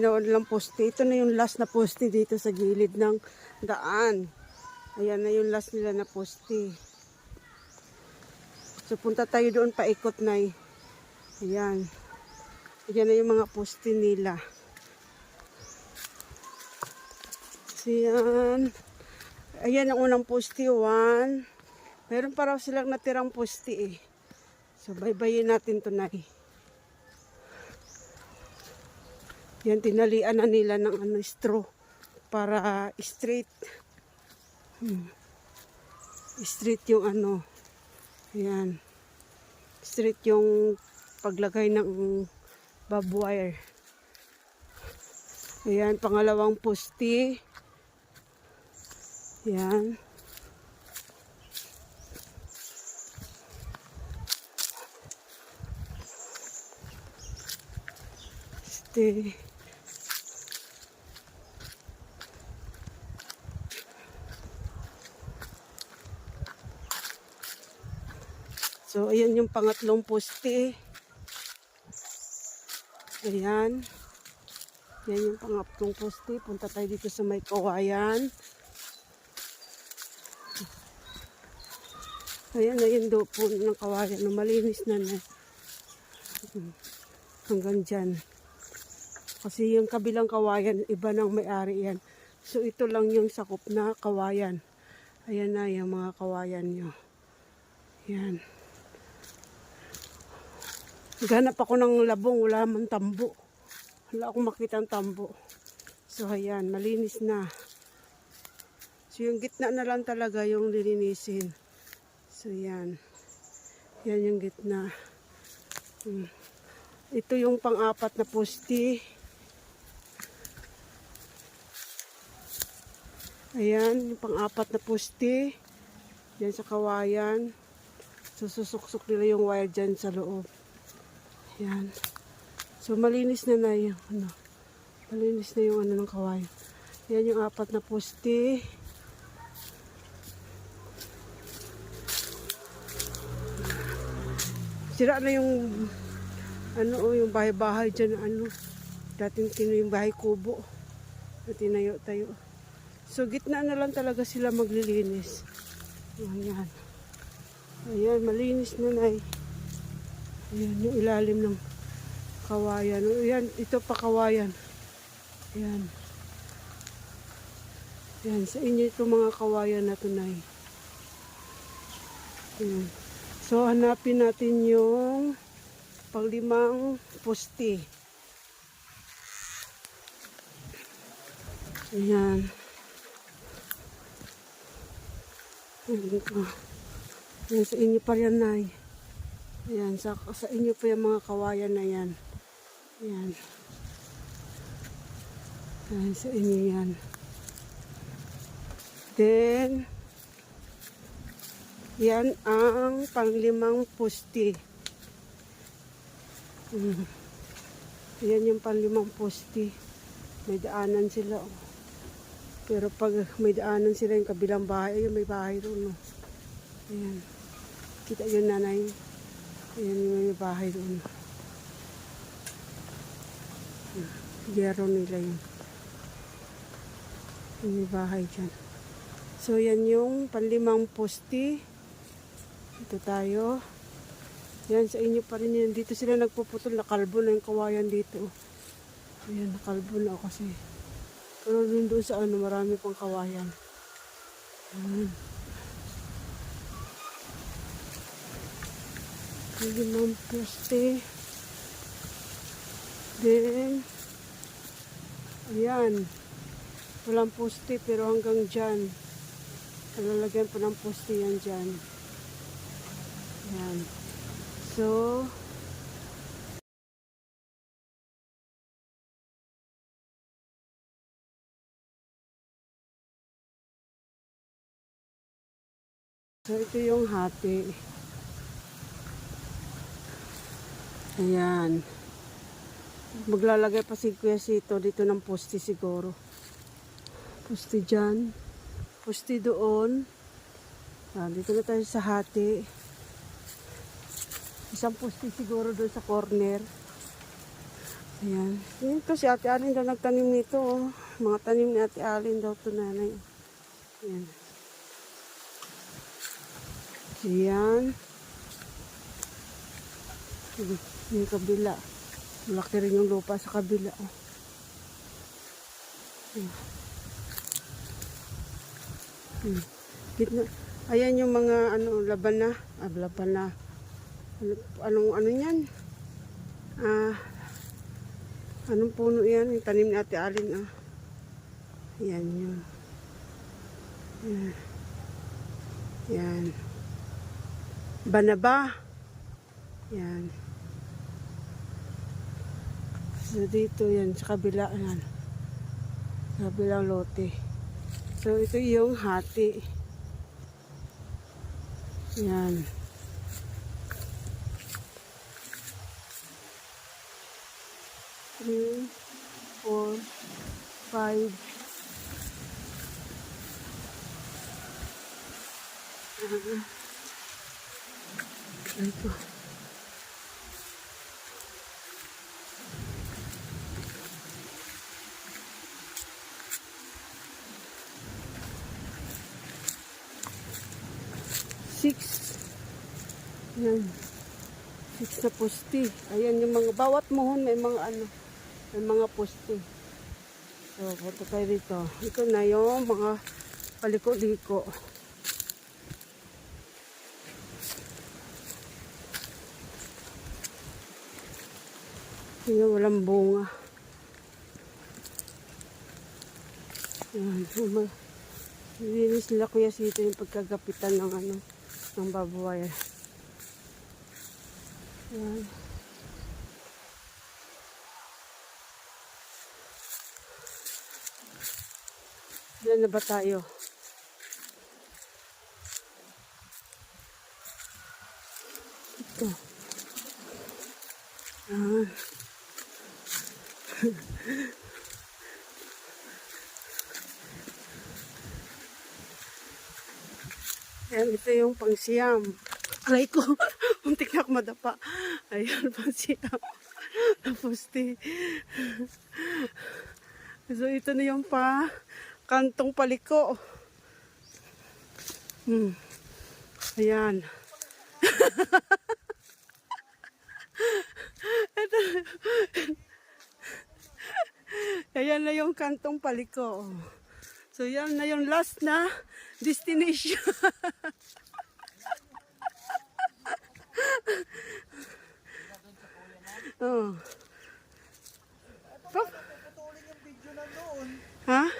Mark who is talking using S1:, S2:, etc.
S1: ginawa nilang poste. Ito na yung last na poste dito sa gilid ng daan. Ayan na yung last nila na poste. So punta tayo doon paikot na Ayan. Ayan na yung mga poste nila. So yan. Ayan ang unang poste, one. Meron pa raw silang natirang poste eh. So baybayin natin to na Yan, tinalian na nila ng ano, straw para straight. Hmm. Straight yung ano. Yan. Straight yung paglagay ng bob wire. Ayan, pangalawang poste. Yan. Este. So, ayan yung pangatlong poste. Ayan. Yan yung pangatlong poste. Punta tayo dito sa may kawayan. Ayan na yung dopo ng kawayan. Malinis na na. Hanggang dyan. Kasi yung kabilang kawayan, iba nang may-ari yan. So, ito lang yung sakop na kawayan. Ayan na yung mga kawayan nyo. Yan. Ganap ako ng labong, wala man tambo. Wala akong makita tambo. So, ayan, malinis na. So, yung gitna na lang talaga yung lilinisin. So, yan. Yan yung gitna. Hmm. Ito yung pang-apat na poste. Ayan, yung pang-apat na poste. Yan sa kawayan. Sususuksok nila yung wire dyan sa loob. Yan. So, malinis na na yung ano. Malinis na yung ano ng kawayan. Yan yung apat na poste. Sira na yung ano oh, yung bahay-bahay dyan ano. Dating tino yung bahay kubo. Na tinayo tayo. So, gitna na lang talaga sila maglilinis. Ayan. Ayan, malinis na na Ayan, yung ilalim ng kawayan. Ayan, ito pa kawayan. Ayan. Ayan, sa inyo ito mga kawayan na tunay. Ayan. So, hanapin natin yung panglimang poste. Ayan. Ayan ito. Ayan, sa inyo pa yan, Nay. Ayan, sa, sa inyo pa yung mga kawayan na yan. Ayan. Ayan, sa inyo yan. Then, yan ang panglimang poste. Mm. Yan yung panglimang poste. May daanan sila. Oh. Pero pag may daanan sila yung kabilang bahay, ayun may bahay doon. Oh. Ayan. Kita yun nanay. Ayan yung may bahay doon. Gero nila yun. Yung bahay dyan. So, yan yung panlimang poste. Ito tayo. Yan, sa inyo pa rin yan. Dito sila nagpuputol. Nakalbo na yung kawayan dito. Ayan, nakalbo na kasi. Pero dun doon sa ano, marami pang kawayan. Ayan. Limang poste. Then, ayan. Walang poste pero hanggang dyan. Kalalagyan pa ng poste yan dyan. Ayan. So, So, ito yung hati. Ayan. Maglalagay pa si Kuya Sito dito ng poste siguro. Poste dyan. Poste doon. Ah, dito na tayo sa hati. Isang poste siguro doon sa corner. Ayan. Ito si Ate Alin daw nagtanim nito. Oh. Mga tanim ni Ate Alin daw to nanay. Ayan. Ayan. Hmm, Yung kabila. Malaki rin yung lupa sa kabila. Oh. Ayan. Hmm. Gitna. Ayan yung mga ano laban na. Ah, laban na. Ano, anong ano yan? Ah, anong puno yan? Yung tanim ni Ate Alin ah. Yan yun. Yan. Yan. Banaba. Yan. So dito yan sa kabila yan. Sa kabilang lote. So ito yung hati. Yan. Three, four, five. Ah. Ito. Six. Yan. Six na poste. Ayan yung mga, bawat mohon may mga ano, may mga poste. So, punta tayo dito. Ito na yung mga paliko-liko. Yung walang bunga. Ayan. uma- Nilinis nila kuya sito yung pagkagapitan ng ano, ng babuway. Ayan. Ilan na ba tayo? Ito. Ah. Ayan, ito yung pangsiyam. Alay ko, muntik na ako madapa. Ayan, pangsiyam. Tapos di. So, ito na yung pa kantong paliko. Hmm. Ayan. ito. Ayan na yung kantong paliko. So yan na yung last na destination. oh. Pa- ha?